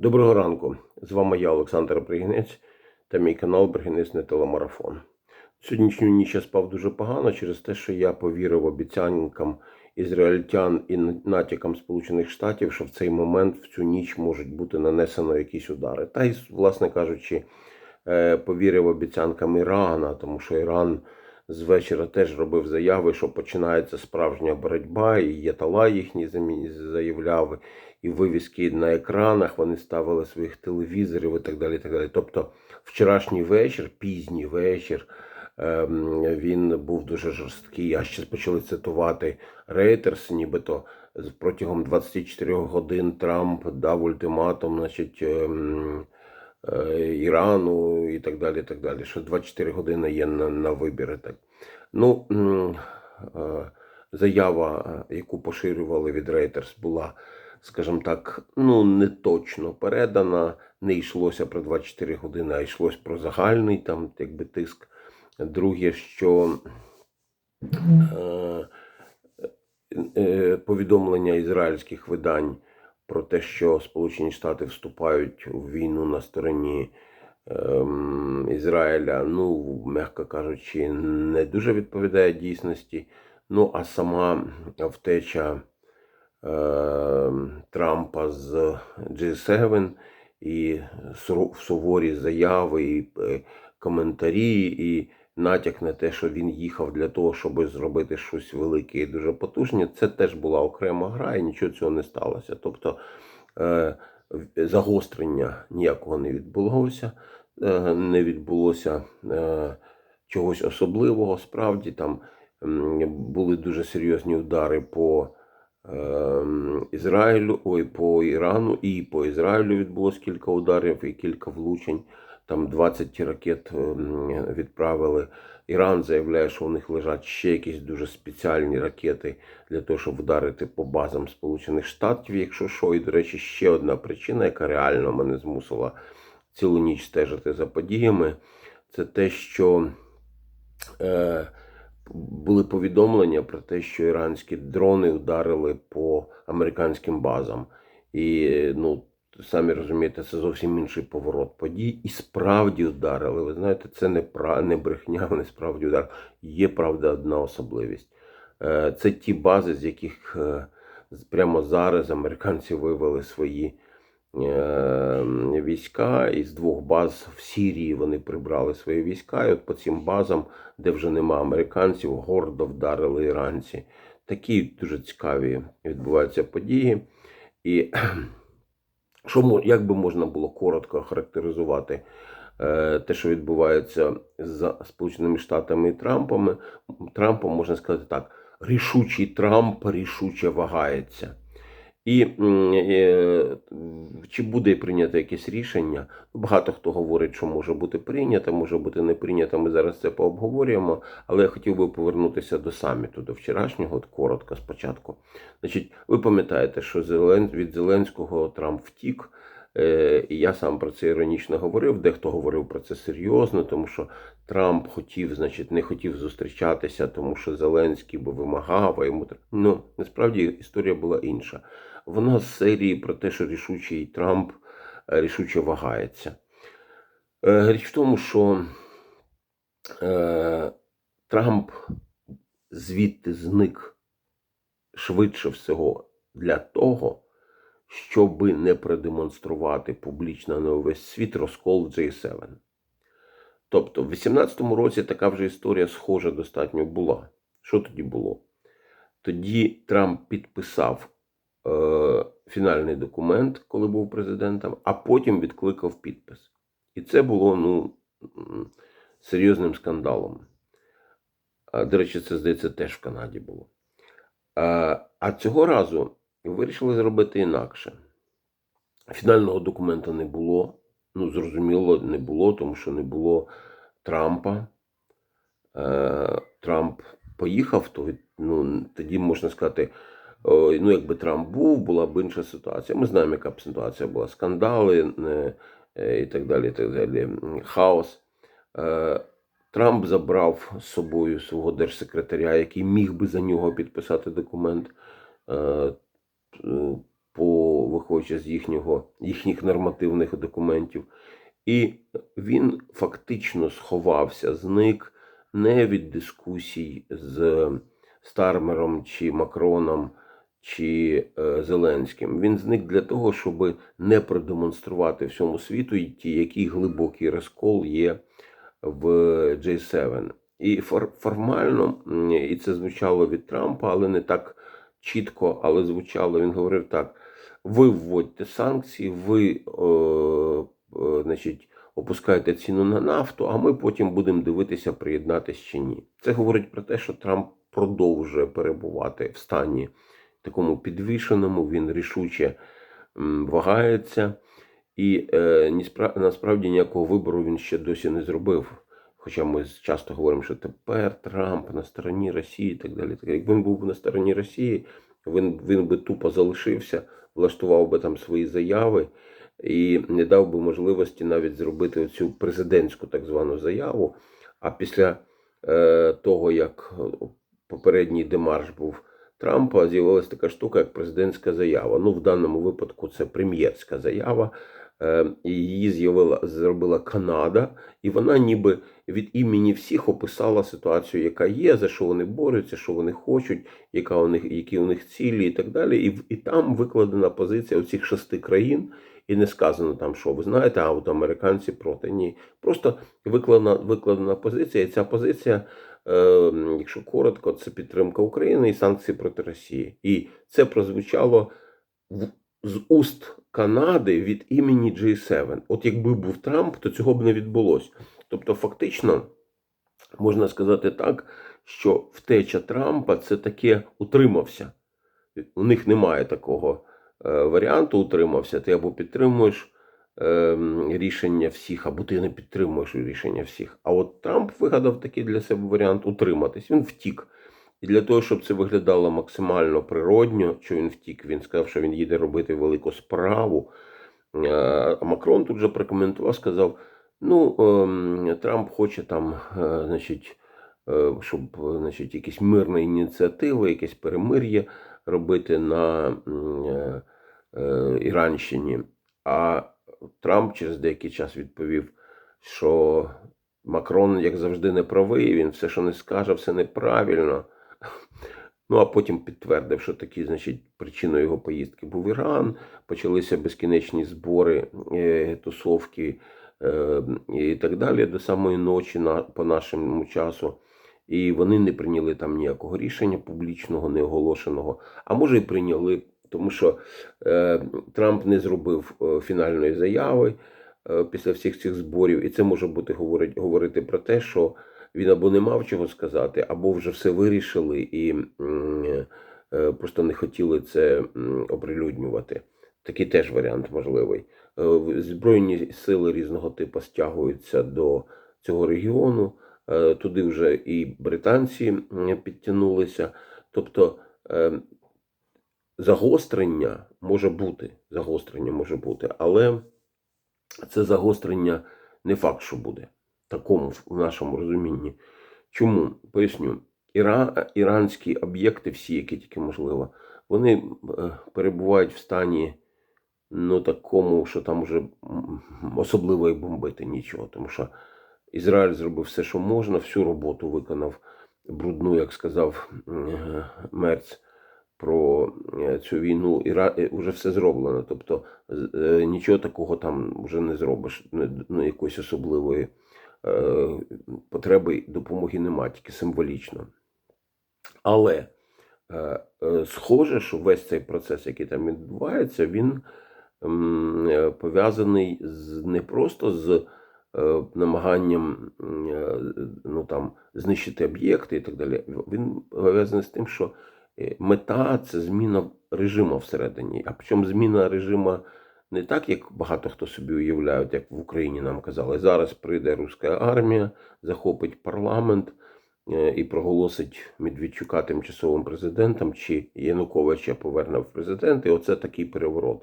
Доброго ранку. З вами я, Олександр Бригінець, та мій канал Бригінець не телемарафон. Сьогоднішню ніч я спав дуже погано через те, що я повірив обіцянкам ізраїльтян і натякам Сполучених Штатів, що в цей момент в цю ніч можуть бути нанесено якісь удари. Та й, власне кажучи, е, повірив обіцянкам Ірана, тому що Іран з вечора теж робив заяви, що починається справжня боротьба, і Єтала їхній замі- заявляв, і вивіски на екранах вони ставили своїх телевізорів і так далі. І так далі. Тобто, вчорашній вечір, пізній вечір, ем, він був дуже жорсткий. А ще почали цитувати Рейтерс, нібито протягом 24 годин Трамп дав ультиматум, значить. ем, е, Ірану і так далі. так далі. Що 24 години є на, на вибір. Так. Ну, е, заява, е, яку поширювали від Reuters, була, скажімо так, ну, не точно передана. Не йшлося про 24 години, а йшлось про загальний там, якби, тиск. Друге, що е, е, повідомлення ізраїльських видань про те, що Сполучені Штати вступають у війну на стороні ем, Ізраїля, ну, м'яко кажучи, не дуже відповідає дійсності. Ну, а сама втеча Трампа з G7 і суворі заяви, і е, коментарі, і натяк на те, що він їхав для того, щоб зробити щось велике і дуже потужне, це теж була окрема гра, і нічого цього не сталося. Тобто е, загострення ніякого не відбулося, е, не відбулося е, чогось особливого. Справді там були дуже серйозні удари по Ізраїлю, ой, по Ірану, і по Ізраїлю відбулось кілька ударів і кілька влучень. Там 20 ракет ем, відправили. Іран заявляє, що у них лежать ще якісь дуже спеціальні ракети для того, щоб вдарити по базам Сполучених Штатів, якщо що. І, до речі, ще одна причина, яка реально мене змусила цілу ніч стежити за подіями, це те, що е, були повідомлення про те, що іранські дрони ударили по американським базам. І ну, самі розумієте, це зовсім інший поворот подій. І справді вдарили. Ви знаєте, це не, пра... не брехня, вони справді ударили. Є, правда, одна особливість. Е, Це ті бази, з яких е, прямо зараз американці вивели свої війська. Із двох баз в Сірії вони прибрали свої війська. І от по цим базам, де вже нема американців, гордо вдарили іранці. Такі дуже цікаві відбуваються події. І що як би можна було коротко характеризувати е, те, що відбувається з Сполученими Штатами і Трампом, Трампом можна сказати так: рішучий Трамп рішуче вагається. І е, чи буде прийнято якесь рішення? Багато хто говорить, що може бути прийнято, може бути не прийнято. Ми зараз це пообговорюємо. Але я хотів би повернутися до саміту, до вчорашнього, от коротко спочатку. Значить, ви пам'ятаєте, що від Зеленського Трамп втік. Е, І я сам про це іронічно говорив. Дехто говорив про це серйозно, тому що Трамп хотів, значить, не хотів зустрічатися, тому що Зеленський би вимагав, а йому ну насправді історія була інша. Вона з серії про те, що рішучий Трамп е, рішуче вагається. Е, Річ в тому, що Трамп звідти зник швидше всього для того, щоби не продемонструвати публічно на увесь світ розкол в J7. Тобто, в 18-му році така вже історія схожа достатньо була. Що тоді було? Тоді Трамп підписав е, фінальний документ, коли був президентом, а потім відкликав підпис. І це було ну, серйозним скандалом. До речі, це здається теж в Канаді було. А, а цього разу вирішили зробити інакше. Фінального документа не було. Ну, зрозуміло, не було, тому що не було Трампа. Е, Трамп поїхав, то ну, тоді можна сказати, ну, якби Трамп був, була б інша ситуація. Ми знаємо, яка б ситуація була. Скандали е, е, і так далі. І так далі. Хаос. Е, Трамп забрав з собою свого держсекретаря, який міг би за нього підписати документ. Е, по виходячи з їхнього, їхніх нормативних документів. І він фактично сховався, зник не від дискусій з Стармером чи Макроном чи е, Зеленським. Він зник для того, щоб не продемонструвати всьому світу, який глибокий розкол є в J7. І фор- формально, і це звучало від Трампа, але не так чітко, але звучало. Він говорив так: ви вводьте санкції, ви е, е, значить, опускаєте ціну на нафту, а ми потім будемо дивитися, приєднатись чи ні. Це говорить про те, що Трамп продовжує перебувати в стані такому підвішеному, він рішуче вагається. І е, насправді ніякого вибору він ще досі не зробив. Хоча ми часто говоримо, що тепер Трамп на стороні Росії і так далі. Якби він був на стороні Росії, він, він би тупо залишився, влаштував би там свої заяви і не дав би можливості навіть зробити цю президентську так звану заяву. А після е, того, як попередній демарш був Трампа, з'явилася така штука, як президентська заява. Ну, в даному випадку це прем'єрська заява. Е, і її з'явила зробила Канада, і вона ніби від імені всіх описала ситуацію, яка є, за що вони борються, що вони хочуть, яка у них, які у них цілі, і так далі. І, і там викладена позиція оцих шести країн, і не сказано там, що ви знаєте, а от американці проти. Ні. Просто викладена, викладена позиція, і ця позиція, е, якщо коротко, це підтримка України і санкції проти Росії. І це прозвучало в- з уст Канади від імені G7. От якби був Трамп, то цього б не відбулося. Тобто, фактично, можна сказати так, що втеча Трампа це таке утримався. У них немає такого е, варіанту утримався. Ти або підтримуєш е, рішення всіх, або ти не підтримуєш рішення всіх. А от Трамп вигадав такий для себе варіант утриматись. Він втік. І для того, щоб це виглядало максимально природньо, що він втік, він сказав, що він їде робити велику справу. Е, А Макрон тут же прокоментував, сказав: ну, ем, Трамп хоче там, е, значить, е, щоб значить, якісь мирні ініціативи, якесь перемир'я робити на Іранщині. А Трамп через деякий час відповів, що Макрон, як завжди, не правий, він все, що не скаже, все неправильно. Ну, а потім підтвердив, що такі, значить, причиною його поїздки був Іран. Почалися безкінечні збори, е, тусовки е, і так далі до самої ночі по нашому часу. І вони не прийняли там ніякого рішення публічного, неоголошеного. А може і прийняли, тому що е, Трамп не зробив е, фінальної заяви після всіх цих зборів, і це може бути говорить, говорити про те, що він або не мав чого сказати, або вже все вирішили і е, просто не хотіли це оприлюднювати. Такий теж варіант можливий. Е, Збройні сили різного типу стягуються до цього регіону. Е, Туди вже і британці підтягнулися. Тобто загострення може бути, загострення може бути, але це загострення не факт, що буде такому в нашому розумінні. Чому? Поясню. Іра... Іранські об'єкти, всі, які тільки можливо, вони е, перебувають в стані ну, такому, що там вже особливо і бомбити нічого. Тому що Ізраїль зробив все, що можна, всю роботу виконав брудну, як сказав е, Мерц про е, цю війну. Іра... е, Уже все зроблено. Тобто е, нічого такого там вже не зробиш, ну, якоїсь особливої е, потреби допомоги немає, тільки символічно. Але е, е, схоже, що весь цей процес, який там відбувається, він е, пов'язаний з не просто з е, намаганням е, ну, там, знищити об'єкти і так далі. Він пов'язаний з тим, що е, мета це зміна режиму всередині. А причому зміна режиму не так, як багато хто собі уявляють, як в Україні нам казали. Зараз прийде руська армія, захопить парламент е, і проголосить Медведчука тимчасовим президентом, чи Януковича поверне в президенти. Оце такий переворот.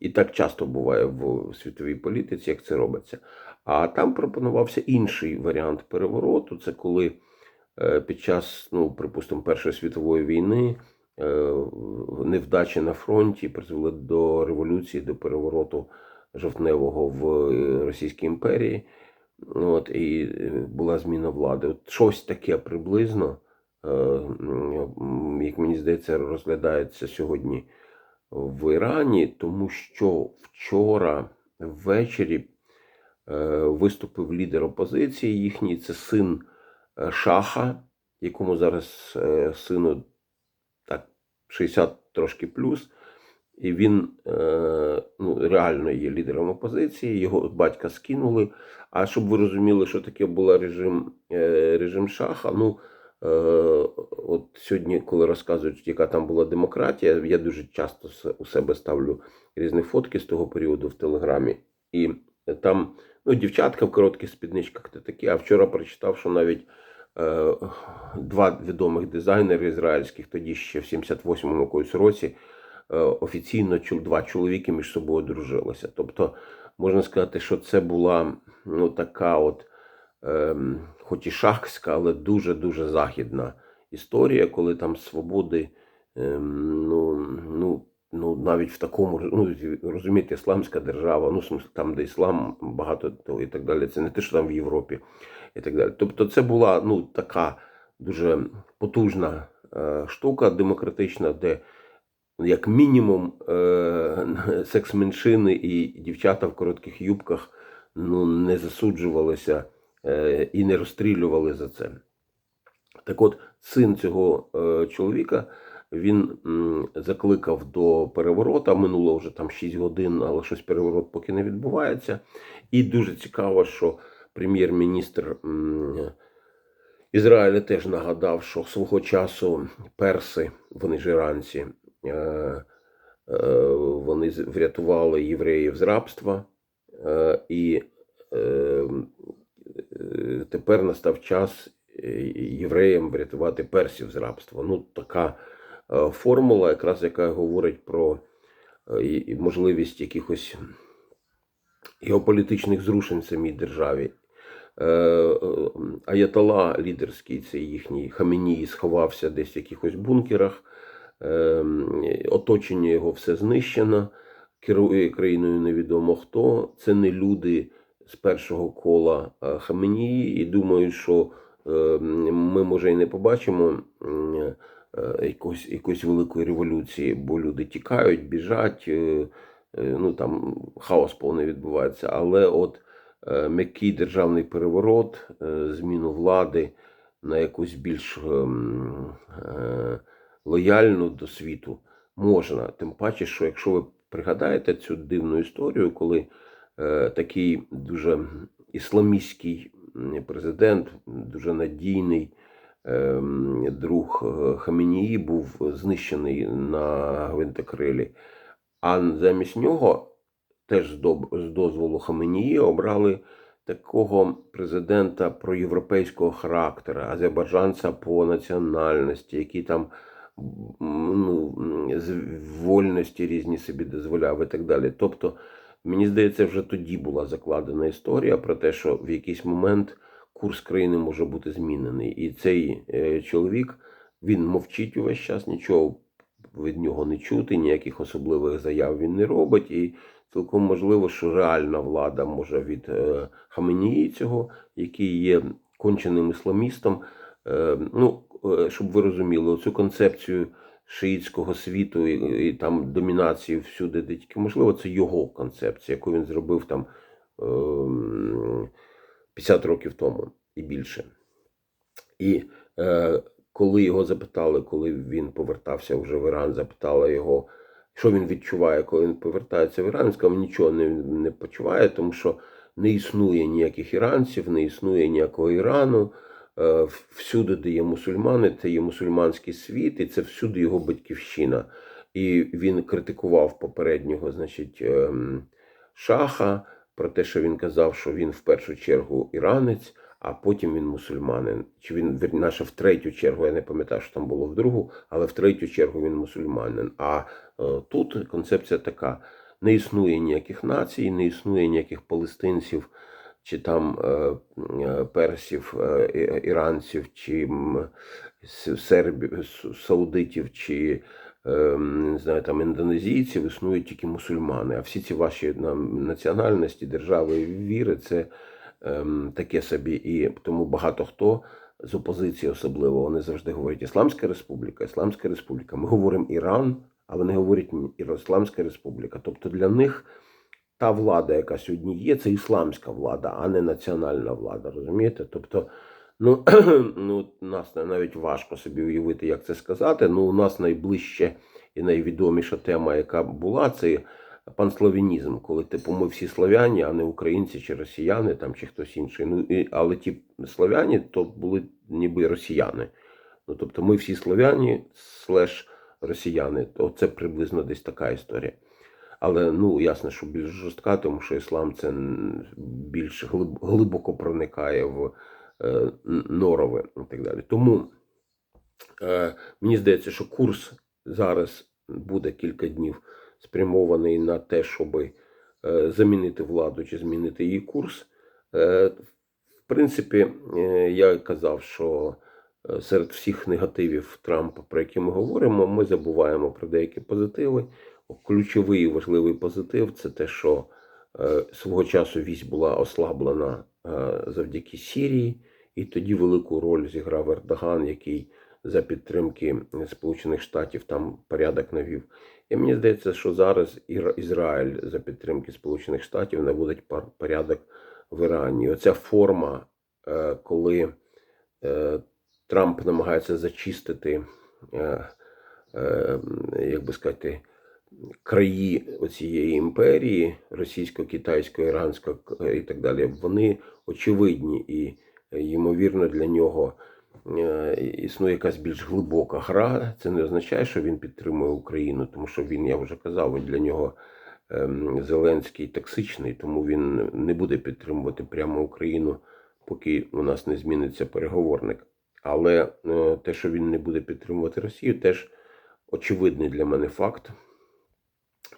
І так часто буває в світовій політиці, як це робиться. А там пропонувався інший варіант перевороту. Це коли е, під час, ну, припустимо, Першої світової війни невдачі на фронті призвели до революції, до перевороту жовтневого в е, Російській імперії. От, і е, була зміна влади. От щось таке приблизно, е, як мені здається, розглядається сьогодні в Ірані, тому що вчора ввечері е, виступив лідер опозиції їхній, це син е, Шаха, якому зараз е, сину 60 трошки плюс. І він е, ну, реально є лідером опозиції, його батька скинули. А щоб ви розуміли, що таке був режим, е, режим Шаха, ну е, от сьогодні, коли розказують, яка там була демократія, я дуже часто у себе ставлю різні фотки з того періоду в Телеграмі. І там ну, дівчатка в коротких спідничках та такі. А вчора прочитав, що навіть два відомих дизайнери ізраїльських, тоді ще в 78-му якомусь році, е, офіційно два чоловіки між собою одружилися. Тобто, можна сказати, що це була ну, така от, ем, хоч і шахська, але дуже-дуже західна історія, коли там свободи, ем, ну, ну, ну, навіть в такому, ну, розумієте, ісламська держава, ну, там, де іслам багато того і так далі, це не те, що там в Європі і так далі. Тобто, це була ну, така дуже потужна е, штука демократична, де як мінімум е, секс-меншини і дівчата в коротких юбках ну, не засуджувалися е, і не розстрілювали за це. Так от, син цього чоловіка він закликав до переворота. Минуло вже там 6 годин, але щось переворот поки не відбувається. І дуже цікаво, що прем'єр-міністр Ізраїля теж нагадав, що свого часу перси, вони ж іранці, е, е, вони врятували євреїв з рабства, е, і тепер настав час євреям врятувати персів з рабства. Ну, така формула, якраз яка говорить про можливість якихось геополітичних зрушень в самій державі. Е, е, лідерський, цей їхній Хаменій, сховався десь в якихось бункерах. Е, Оточення його все знищено, керує країною невідомо хто. Це не люди з першого кола Хаменії, і думаю, що ми, може, і не побачимо якоїсь, якоїсь великої революції, бо люди тікають, біжать, ну там хаос повний відбувається. Але от м'який державний переворот, е, зміну влади на якусь більш ем, е, лояльну до світу можна. Тим паче, що якщо ви пригадаєте цю дивну історію, коли е, такий дуже ісламістський президент, дуже надійний ем, друг е, Хаменії був знищений на гвинтокрилі, а замість нього теж з дозволу Хаменії обрали такого президента проєвропейського характеру, азербайджанця по національності, який там ну, з вольності різні собі дозволяв і так далі. Тобто, мені здається, вже тоді була закладена історія про те, що в якийсь момент курс країни може бути змінений. І цей е, чоловік він мовчить увесь час, нічого від нього не чути, ніяких особливих заяв він не робить. І цілком можливо, що реальна влада може від е, Хаменії цього, який є конченим ісламістом. Е, ну, е, щоб ви розуміли, цю концепцію шиїтського світу і, і там домінації всюди, де тільки можливо, це його концепція, яку він зробив там ем, 50 років тому і більше. І коли його запитали, коли він повертався вже в Іран, запитали його, що він відчуває, коли він повертається в Іран, сказав, нічого не, не почуває, тому що не існує ніяких іранців, не існує ніякого Ірану. Е, Всюди, де є мусульмани, це є мусульманський світ, і це всюди його батьківщина. І він критикував попереднього, значить, ем, шаха про те, що він казав, що він в першу чергу іранець, а потім він мусульманин. Чи він вірніше, в третю чергу, я не пам'ятаю, що там було в другу, але в третю чергу він мусульманин. А тут концепція така: не існує ніяких націй, не існує ніяких палестинців чи там е, е, персів, е, іранців, чи сербів, саудитів, чи е, не знаю, там індонезійців, існують тільки мусульмани. А всі ці ваші національності, держави віри це таке собі. І тому багато хто з опозиції особливо вони завжди говорять Ісламська Республіка, Ісламська Республіка. Ми говоримо Іран, а вони говорять «Ні, Ісламська Республіка. Тобто для них та влада, яка сьогодні є, це ісламська влада, а не національна влада. Розумієте? Тобто, ну, ну нас навіть важко собі уявити, як це сказати. Ну, у нас найближче і найвідоміша тема, яка була, це панславінізм, коли типу ми всі славяні, а не українці чи росіяни там чи хтось інший. Ну і але ті славяні то були ніби росіяни. Ну тобто ми всі славяні слеш росіяни. То це приблизно десь така історія. Але ну ясно, що більш жорстка, тому що іслам це більш глибоко проникає в е, н- норове і так далі. Тому е, мені здається, що курс зараз буде кілька днів спрямований на те, щоб е, замінити владу чи змінити її курс. Е, в принципі, е, я казав, що серед всіх негативів Трампа, про які ми говоримо, ми забуваємо про деякі позитиви. Ключовий і важливий позитив це те, що е, свого часу вісь була ослаблена е, завдяки Сірії, і тоді велику роль зіграв Ердоган, який за підтримки Сполучених Штатів там порядок навів. І мені здається, що зараз Ізраїль за підтримки Сполучених Штатів наводить порядок в Ірані. Оця форма, е, коли е, Трамп намагається зачистити, е, е, як би сказати, краї оцієї імперії російсько-китайської, іранської і так далі, вони очевидні і ймовірно для нього е, існує якась більш глибока гра. Це не означає, що він підтримує Україну, тому що він, я вже казав, для нього ем, Зеленський токсичний, тому він не буде підтримувати прямо Україну, поки у нас не зміниться переговорник. Але е, те, що він не буде підтримувати Росію, теж очевидний для мене факт.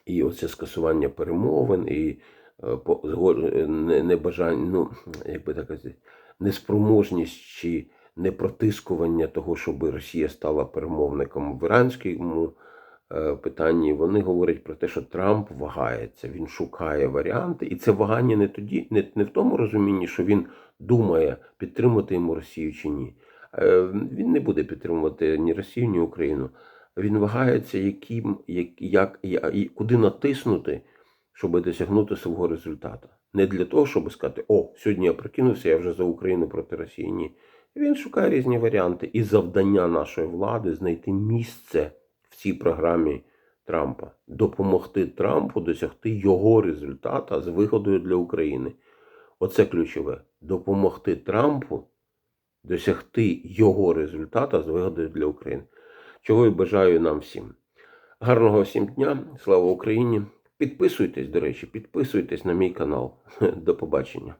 І оце скасування перемовин, і е, е, не- небажання, ну, як би так сказати, неспроможність чи непротискування того, щоб Росія стала перемовником в іранському питанні, вони говорять про те, що Трамп вагається, він шукає варіанти, і це вагання не тоді, не, не в тому розумінні, що він думає, підтримати йому Росію чи ні. Е, Він не буде підтримувати ні Росію, ні Україну. Він вагається, яким, як, як, і куди натиснути, щоб досягнути свого результату. Не для того, щоб сказати, о, сьогодні я прокинувся, я вже за Україну проти Росії. Ні. Він шукає різні варіанти. І завдання нашої влади знайти місце в цій програмі Трампа, допомогти Трампу досягти його результата з вигодою для України. Оце ключове. Допомогти Трампу досягти його результата з вигодою для України. Чого і бажаю нам всім. Гарного всім дня, слава Україні! Підписуйтесь, до речі, підписуйтесь на мій канал. До побачення.